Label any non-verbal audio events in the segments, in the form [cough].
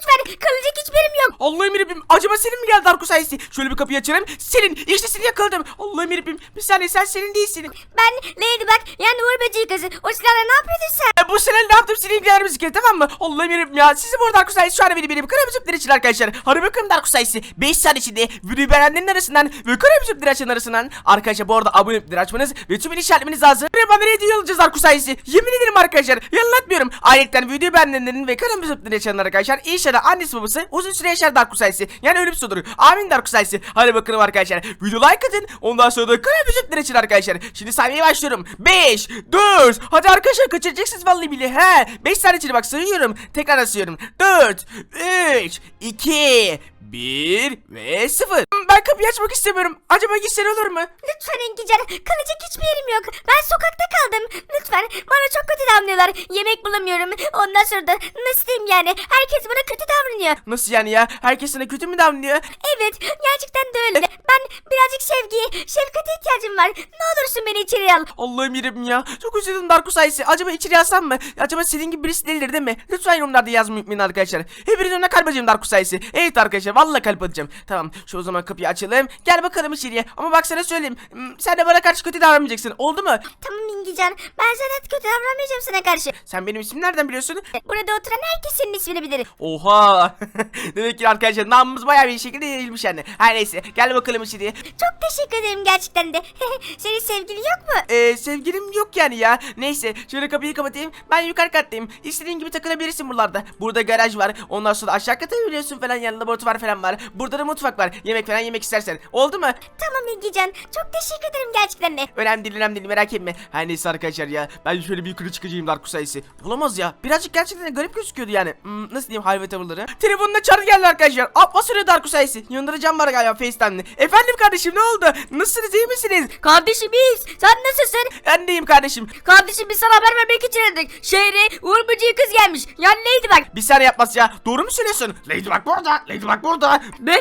lütfen. Kalacak hiçbir yerim yok. Allah'ım yarabbim acaba senin mi geldi Darko sayesi? Şöyle bir kapıyı açarım. Senin işte seni yakaladım. Allah'ım yarabbim bir saniye sen senin değilsin. Ben Ladybug yani Uğur Böceği kızı. O silahla ne yapıyordun sen? E, bu sene ne yaptım seni ilgilendirmemiz gerekiyor tamam mı? Allah'ım yarabbim ya. Sizi bu arada Darko sayesi şu an benim benim kırmızı zıpları için arkadaşlar. Hadi bakalım Darko sayesi. 5 saniye içinde videoyu beğenenlerin arasından ve kırmızı zıpları açanların arasından. Arkadaşlar bu arada abone olup açmanız ve tüm işaretlemeniz lazım. Ve bana hediye alacağız Darko sayesi. Yemin ederim arkadaşlar. Yalanlatmıyorum. Ayrıca videoyu beğenenlerin ve kırmızı zıpları açanlar arkadaşlar. İnşallah annesi babası uzun süre yaşar Darko sayesi. Yani ölümsüz olur. Amin Darko sayesi. Hadi bakalım arkadaşlar. Video like atın. Ondan sonra da kırmızı zıpları için arkadaşlar. Şimdi saymaya başlıyorum. 5, 4. Hadi arkadaşlar kaçıracaksınız vallahi bile. He. 5 saniye içinde bak sayıyorum. Tekrar sayıyorum. 4, 3, 2, 1 ve 0. Ben kapıyı açmak istemiyorum. Acaba gitsen olur mu? Lütfen Engican. Kalacak hiçbir yerim yok. Ben sokakta kaldım. Lütfen. Bana çok kötü davranıyorlar. Yemek bulamıyorum. Ondan sonra da nasıl diyeyim yani. Herkes bana kötü davranıyor. Nasıl yani ya? Herkes sana kötü mü davranıyor? Evet. Gerçekten de öyle. Ben birazcık sevgiye, şefkate ihtiyacım var. Ne olursun beni içeri al. Allah'ım yerim ya. Çok üzüldüm Darko sayesi. Acaba içeri yazsam mı? Acaba senin gibi birisi değildir değil mi? Lütfen yorumlarda yazmayı unutmayın arkadaşlar. Hepinizin önüne kalp atacağım Darko sayesi. Evet arkadaşlar vallahi kalp atacağım. Tamam şu o zaman kapıyı açalım. Gel bakalım içeriye. Ama bak sana söyleyeyim. Hmm, Sen de bana karşı kötü davranmayacaksın. Oldu mu? Tamam Engican. Ben zaten kötü davranmayacağım sana karşı. Sen benim ismimi nereden biliyorsun? Burada oturan herkes senin ismini bilir. Oha. [laughs] Demek ki arkadaşlar namımız bayağı bir şekilde yayılmış yani. Her neyse gel bakalım içeriye. Çok teşekkür ederim gerçekten de. [laughs] Senin sevgilin yok mu? Ee, sevgilim yok yani ya. Neyse şöyle kapıyı kapatayım. Ben yukarı kattayım. İstediğin gibi takılabilirsin buralarda. Burada garaj var. Ondan sonra aşağı kata biliyorsun falan yani laboratuvar falan var. Burada da mutfak var. Yemek falan yemek istersen. Oldu mu? Tamam Engican. Çok teşekkür ederim gerçekten de. Önemli değil önemli değil merak etme. Her neyse arkadaşlar ya. Ben şöyle bir yukarı çıkacağım Dark sayısı. Olamaz ya. Birazcık gerçekten de garip gözüküyordu yani. Hmm, nasıl diyeyim hayvan tavırları. Telefonuna çağrı geldi arkadaşlar. Abbas arıyor Dark sayısı. Yanında cam var galiba FaceTime'li. Efendim kardeşim ne oldu? Nasılsınız iyi misiniz? Kardeşim iyiyiz. Sen nasılsın? Ben deyim kardeşim. Kardeşim biz sana haber vermek için aradık. Şehre Uğur Böceği kız gelmiş. Yani neydi bak? Bir saniye yapmaz ya. Doğru mu söylüyorsun? Ladybug burada. Ladybug burada. Ne?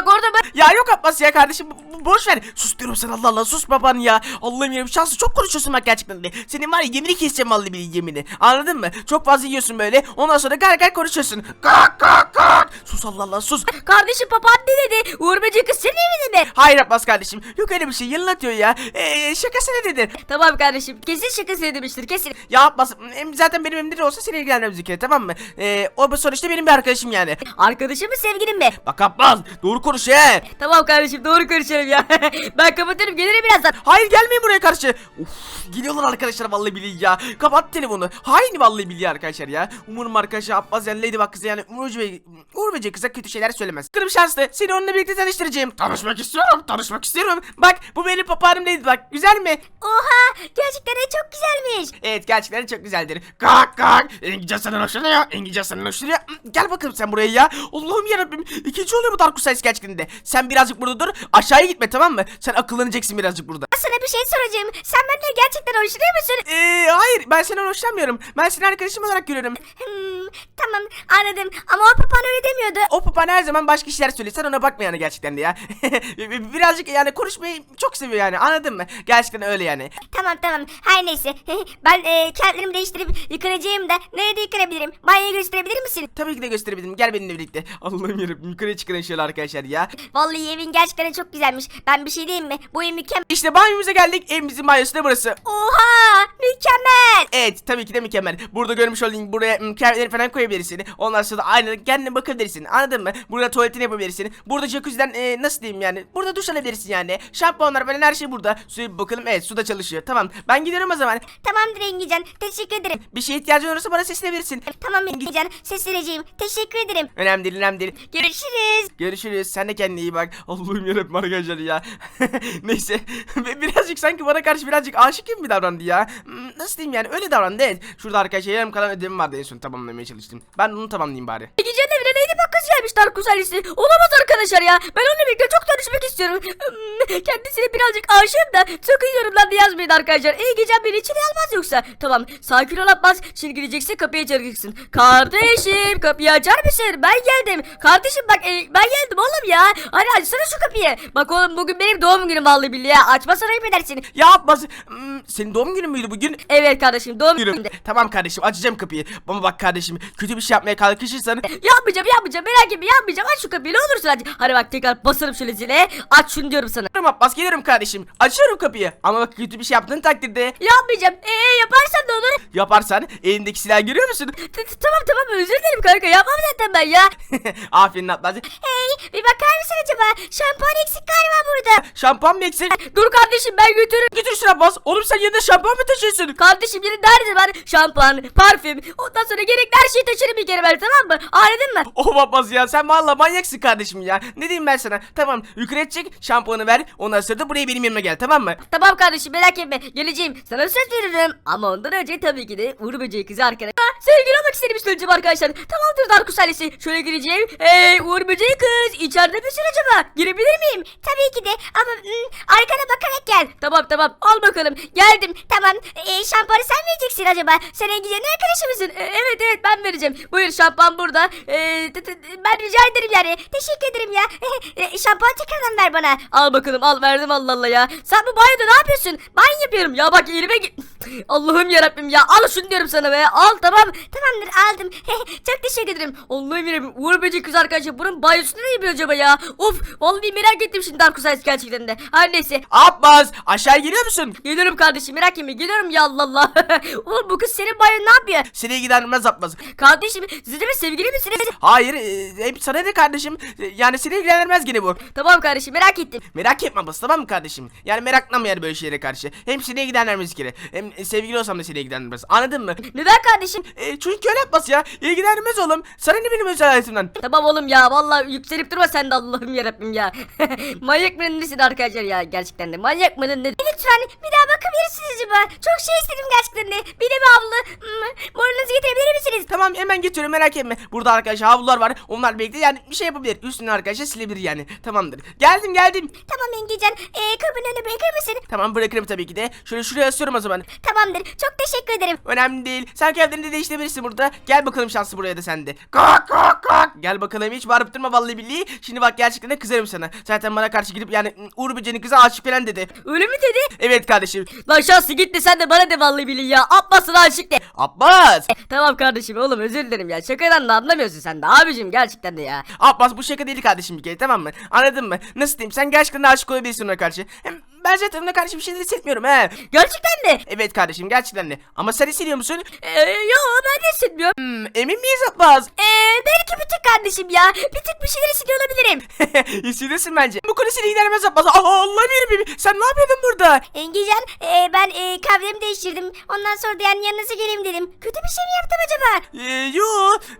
Bak orada mı? Ya yok Abbas ya kardeşim. bu- bu- Boş ver. Sus diyorum sana Allah Allah. Sus baban ya. Allah'ım ya. Şansı çok konuşuyorsun bak gerçekten de. Senin var ya yemini keseceğim vallahi bir yemini. Anladın mı? Çok fazla yiyorsun böyle. Ondan sonra gar gar konuşuyorsun. Kalk kalk kalk. Sus Allah Allah sus. Kardeşim papağan ne dedi? Uğur Böceği kız senin evinde mi? Hayır Abbas kardeşim. Yok öyle bir şey. Yalan atıyor ya. Eee şakası ne dedin? Tamam kardeşim. Kesin şakası demiştir kesin. Ya Abbas em, zaten benim evimde de olsa seni ilgilenmez bir kere tamam mı? Eee o bu sonuçta benim bir arkadaşım yani. Arkadaşım mı sevgilin mi? Bak Abbas doğru konuş he. Tamam kardeşim doğru konuşalım ya. [laughs] ben kapatıyorum gelirim birazdan. Hayır gelmeyin buraya karşı. Uf, geliyorlar arkadaşlar vallahi billahi ya. Kapat telefonu. Hain vallahi billahi arkadaşlar ya. Umarım arkadaşlar Abbas yani Ladybug kızı yani Uğur Bey, Uğur Böcek kıza kötü şeyler söylemez. Kırım şanslı. Seni onunla birlikte tanıştıracağım. Tanışmak istiyorum. Tanışmak istiyorum. Bak bu benim papağanım Ladybug. Güzel mi? Oha gerçekten de çok güzelmiş. Evet gerçekten çok güzeldir. Kalk kalk. İngilizce senden hoşlanıyor. İngilizce senden hoşlanıyor. Hmm, Gel bakalım sen buraya ya. Allah'ım yarabbim. İkinci oluyor bu Dark Size gerçekten de. Sen birazcık burada dur. Aşağıya gitme tamam mı? Sen akıllanacaksın birazcık burada. Sana bir şey soracağım. Sen benden gerçekten hoşlanıyor musun? Ee, hayır ben senden hoşlanmıyorum. Ben seni arkadaşım olarak görüyorum. Hmm, tamam anladım ama o papağan öyle demiyordu. O papan her zaman başka şeyler söylüyor. Sen ona bakma yani gerçekten de ya. [laughs] Birazcık yani konuşmayı çok seviyor yani anladın mı? Gerçekten öyle yani. Tamam tamam her neyse. [laughs] ben e, kağıtlarımı değiştirip yıkanacağım da nerede yıkanabilirim? Banyoyu gösterebilir misin? Tabii ki de gösterebilirim. Gel benimle birlikte. [laughs] Allah'ım yarabbim yukarıya çıkın şöyle arkadaşlar ya. Vallahi evin gerçekten çok güzelmiş. Ben bir şey diyeyim mi? Bu ev mükemmel. İşte banyomuza geldik. Evimizin banyosu da burası. Oha mükemmel. Evet tabii ki de mükemmel. Burada görmüş olduğun buraya mm, kıyafetleri falan koyabilirsin. Ondan sonra da aynı kendine bakabilirsin. Anladın mı? Burada tuvaletini yapabilirsin. Burada jacuzzi'den e, nasıl diyeyim yani? Burada duş alabilirsin yani. Şampuanlar falan her şey burada. Suya bir bakalım. Evet suda çalışıyor. Tamam. Ben gidiyorum o zaman. Tamamdır Engican. Teşekkür ederim. Bir şeye ihtiyacın olursa bana seslenebilirsin. Tamam Engican. Sesleneceğim. Teşekkür ederim. Önemli değil önemli değil. Görüşürüz. Görüşürüz. Sen de kendine iyi bak. Allah'ım yarabbim arkadaşlar ya. [laughs] Neyse. Birazcık sanki bana karşı birazcık aşık gibi mi davrandı ya? Hmm, Nasıl diyeyim yani öyle davrandı evet. Şurada arkadaşlar yarım kalan ödevim vardı en son tamamlamaya çalıştım. Ben onu tamamlayayım bari. Engican evine neydi bak kız gelmiş Darkus ailesi. Olamaz arkadaşlar ya. Ben onunla birlikte çok tanışmak istiyorum. Hmm, Kendisine birazcık aşığım da sakın yorumlarda yazmayın arkadaşlar. İyi gecem beni içine almaz yoksa. Tamam sakin ol Abbas. Şimdi gideceksin kapıyı açacaksın. Kardeşim kapıyı açar mısın? Ben geldim. Kardeşim bak e, ben geldim oğlum ya. Hadi açsana şu kapıyı. Bak oğlum bugün benim doğum günüm vallahi billahi. ya. Açmasana ayıp edersin. Ya Abbas hmm, senin doğum günün müydü bugün? Evet kardeşim doğum günümde. Tamam kardeşim açacağım kapıyı. Ama bak kardeşim kötü bir şey yapmaya kalkışırsan Yapmayacağım yapmayacağım merak etme yapmayacağım aç şu kapıyı ne olursun hadi. Hadi bak tekrar basarım şöyle zile aç şunu diyorum sana. Gelirim Abbas gelirim kardeşim. Açıyorum kapıyı. Ama bak kötü bir şey yaptığın takdirde Yapmayacağım eee yaparsan ne olur? yaparsan elindeki silahı görüyor musun? T- t- Tamam tamam özür dilerim kanka yapmam zaten ben ya. [laughs] Aferin Abbas. Hey bir bakar mısın acaba şampuan eksik galiba burada. Şampuan mı eksik? Dur kardeşim ben götürürüm. Götür şunu Abbas. Oğlum sen yanında şampuan mı taşıyorsun? Kardeşim yine nerede ben şampuan, parfüm ondan sonra gerekli her şeyi taşırım bir kere ben tamam mı? Anladın mı? Oh Abbas ya sen valla manyaksın kardeşim ya. Ne diyeyim ben sana? Tamam yukarı şampuanı ver. Ondan sonra da buraya benim yanıma gel tamam mı? Tamam kardeşim merak etme geleceğim sana söz veririm ama ondan önce tabii ki de Uğur Böceği kızı arkadaş. Ha, Sevgili olmak istediğimi söyleyeceğim arkadaşlar. Tamamdır Darkus ailesi şöyle gireceğim. Hey Uğur Böceği kız içeride misin acaba? Girebilir miyim? Tabii ki de ama mm, arkana bakarak gel. Tamam tamam al bakalım geldim tamam. E, şampuanı sen vereceksin acaba? Sen Engin'in arkadaşı mısın? E, evet evet ben vereceğim. Buyur şampuan burada. E, t- t- ben rica ederim yani. Teşekkür ederim ya. [laughs] E, şampuan tekrardan ver bana. Al bakalım al verdim Allah Allah ya. Sen bu banyoda ne yapıyorsun? Banyo yapıyorum ya bak elime gi- [laughs] Allah'ım yarabbim ya al şunu diyorum sana be al tamam. Tamamdır aldım. [laughs] Çok teşekkür ederim. Allah'ım yarabbim Uğur Böcek kız arkadaşlar bunun banyosunu ne yapıyor acaba ya? Of vallahi merak ettim şimdi Dark Souls gerçekten de. Her neyse. Abbas aşağı geliyor musun? Geliyorum kardeşim merak etme geliyorum ya Allah Allah. Oğlum bu kız senin banyon ne yapıyor? Seni ilgilenmez Abbas. Kardeşim siz de mi sevgili misiniz? Hayır e, hep sana ne kardeşim? E, Yani seni ilgilenmez gene bu. Tamam kardeşim merak ettim. Merak etme Abbas tamam mı kardeşim? Yani meraklanma yani böyle şeylere karşı. Hem seni ilgilenmez kere. Hem e, sevgili olsam da seni ilgilenmez. Anladın mı? Neden kardeşim? E, çünkü öyle Abbas ya. İlgilenmez oğlum. Sana ne benim özel hayatımdan? Tamam oğlum ya vallahi yükselip durma sen de Allah'ım yarabbim ya. [laughs] manyak mı nesin arkadaşlar ya gerçekten de manyak mı ne? Lütfen bir daha bakabilirsiniz acaba? Çok şey istedim gerçekten de. Bir de bir. Hmm, Morunuzu getirebilir misiniz? Tamam hemen getiriyorum merak etme. Burada arkadaşlar havlular var. Onlar birlikte yani bir şey yapabilir. Üstünü arkadaşlar silebilir yani. Tamamdır. Geldim geldim. Tamam Engican. Ee, kapının önüne bırakır mısın? Tamam bırakırım tabii ki de. Şöyle şuraya asıyorum o zaman. Tamamdır. Çok teşekkür ederim. Önemli değil. Sen kendini de değiştirebilirsin burada. Gel bakalım şansı buraya da sende. Kalk kalk kalk. Gel bakalım hiç bağırıp durma vallahi billahi. Şimdi bak gerçekten de kızarım sana. Zaten bana karşı gidip yani Uğur Böceği'nin kıza aşık falan dedi. Öyle mi dedi? Evet kardeşim. Lan şansı gitti sen de bana de vallahi billahi ya. Atmasın aşık de. Abbas. Tamam kardeşim oğlum özür dilerim ya. Şakadan da anlamıyorsun sen de abicim gerçekten de ya. Abbas bu şaka değil kardeşim bir kere tamam mı? Anladın mı? Nasıl diyeyim sen gerçekten de aşık olabilirsin ona karşı. Hem ben zaten ona karşı bir şeyler hissetmiyorum he. Gerçekten de. Evet kardeşim gerçekten de. Ama sen hissediyor musun? Ee, yo ben de hissetmiyorum. Hmm, emin miyiz Abbas? Ee, belki bir tık kardeşim ya. Bir tık bir şeyler hissediyor olabilirim. Hissediyorsun [laughs] bence. Bu konu seni ilgilenmez Abbas. Aa, Allah'ım yarabbim. Sen ne yapıyordun burada? Engican e, ben e, kahvemi değiştirdim. Ondan sonra da yani yanınıza geleyim dedim. Kötü bir şey mi yaptım acaba? Ee, yo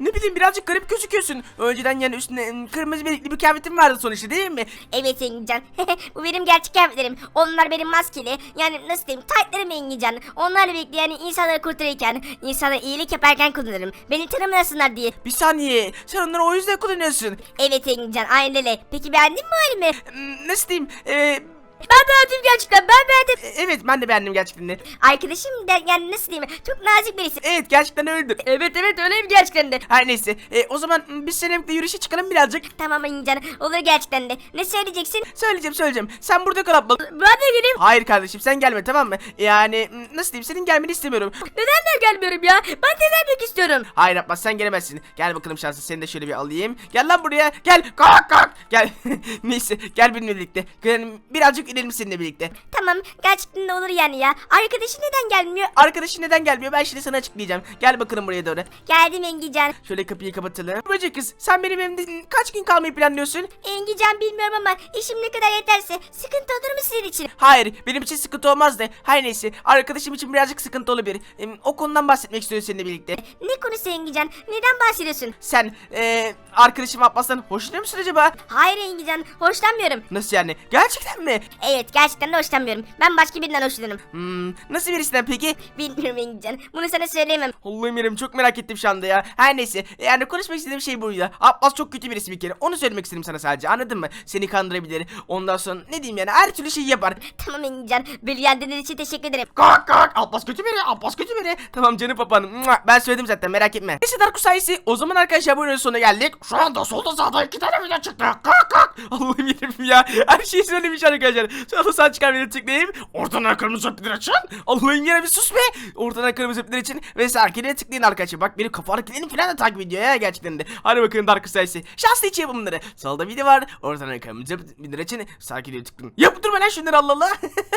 ne bileyim birazcık garip gözüküyorsun. Önceden yani üstünde ım, kırmızı belikli bir kıyafetin vardı sonuçta değil mi? Evet Engican. [laughs] Bu benim gerçek kıyafetlerim. Onlar benim maskeli. Yani nasıl diyeyim taytlarım Engican. Onlarla birlikte yani insanları kurtarırken, insanlara iyilik yaparken kullanırım. Beni tanımasınlar diye. Bir saniye sen onları o yüzden kullanıyorsun. Evet Engican aynen öyle. Peki beğendin mi halimi? Hmm, nasıl diyeyim? Ee, Ben beğendim gerçekten ben beğendim. e- evet ben de beğendim gerçekten de. Arkadaşım da yani nasıl diyeyim çok nazik birisi. Evet gerçekten öyledir. Evet evet öyleyim gerçekten de. Her neyse e, o zaman m, biz seninle birlikte yürüyüşe çıkalım birazcık. Tamam Engican olur gerçekten de. Ne söyleyeceksin? Söyleyeceğim söyleyeceğim. Sen burada kal Abbas. Ben de geleyim. Hayır kardeşim sen gelme tamam mı? Yani m, nasıl diyeyim senin gelmeni istemiyorum. Neden ben gelmiyorum ya? Ben de gelmek istiyorum. Hayır Abbas sen gelemezsin. Gel bakalım şansı seni de şöyle bir alayım. Gel lan buraya. Gel. Kalk kalk. Gel. [laughs] Neyse gel benimle birlikte. Birazcık inelim seninle birlikte. Tamam gerçekten de olur yani ya. Arkadaşın neden gelmiyor? Arkadaşın neden gelmiyor ben şimdi sana açıklayacağım. Gel bakalım buraya doğru. Geldim Engican. Şöyle kapıyı kapatalım. Böcek kız sen benim evimde kaç gün kalmayı planlıyorsun? Engican bilmiyorum ama işim ne kadar yeterse sıkıntı olur mu sizin için? Hayır benim için sıkıntı olmaz da. Her neyse arkadaşım için birazcık sıkıntı olabilir. Em, O konudan bahsetmek istiyorum seninle birlikte. Ne konusu Engican? Neden bahsediyorsun? Sen eee arkadaşım Abbas'tan hoşlanıyor musun acaba? Hayır Engican hoşlanmıyorum. Nasıl yani? Gerçekten mi? Evet gerçekten de hoşlanmıyorum. Ben başka birinden hoşlanırım. Hmm, nasıl birisinden peki? Bilmiyorum Engincan. Bunu sana söyleyemem. Allah'ım yerim çok merak ettim şu anda ya. Her neyse yani konuşmak istediğim şey buydu. Abbas çok kötü birisi bir kere. Onu söylemek istedim sana sadece anladın mı? Seni kandırabilir. Ondan sonra ne diyeyim yani her türlü şeyi yapar. Tamam Engincan. Beni yendiğiniz için teşekkür ederim. Kalk kalk Abbas kötü biri Abbas kötü biri. Tamam canım papanım. Mua, Ben söyledim zaten merak etme. Neyse Darkus sayesi o zaman arkadaşlar bu oyunun sonuna geldik. Şu anda solda sağda iki tane video çıktı. Kalk kalk. Allah'ım yerim ya. Her şeyi söylemiş arkadaşlar. Solda sağ çıkan video tıklayayım. Oradan kırmızı öpüler açın. Allah'ım yine bir sus be. Oradan kırmızı öpüler için ve sakinliğe tıklayın arkadaşlar. Bak benim kafa hareketlerini falan da takip ediyor ya gerçekten de. Hadi bakalım Darkus sayesi. Şanslı içi bunları. Solda video var. Oradan kırmızı öpüler için sakinliğe tıklayın. Yaptırma lan şunları Allah Allah. [laughs]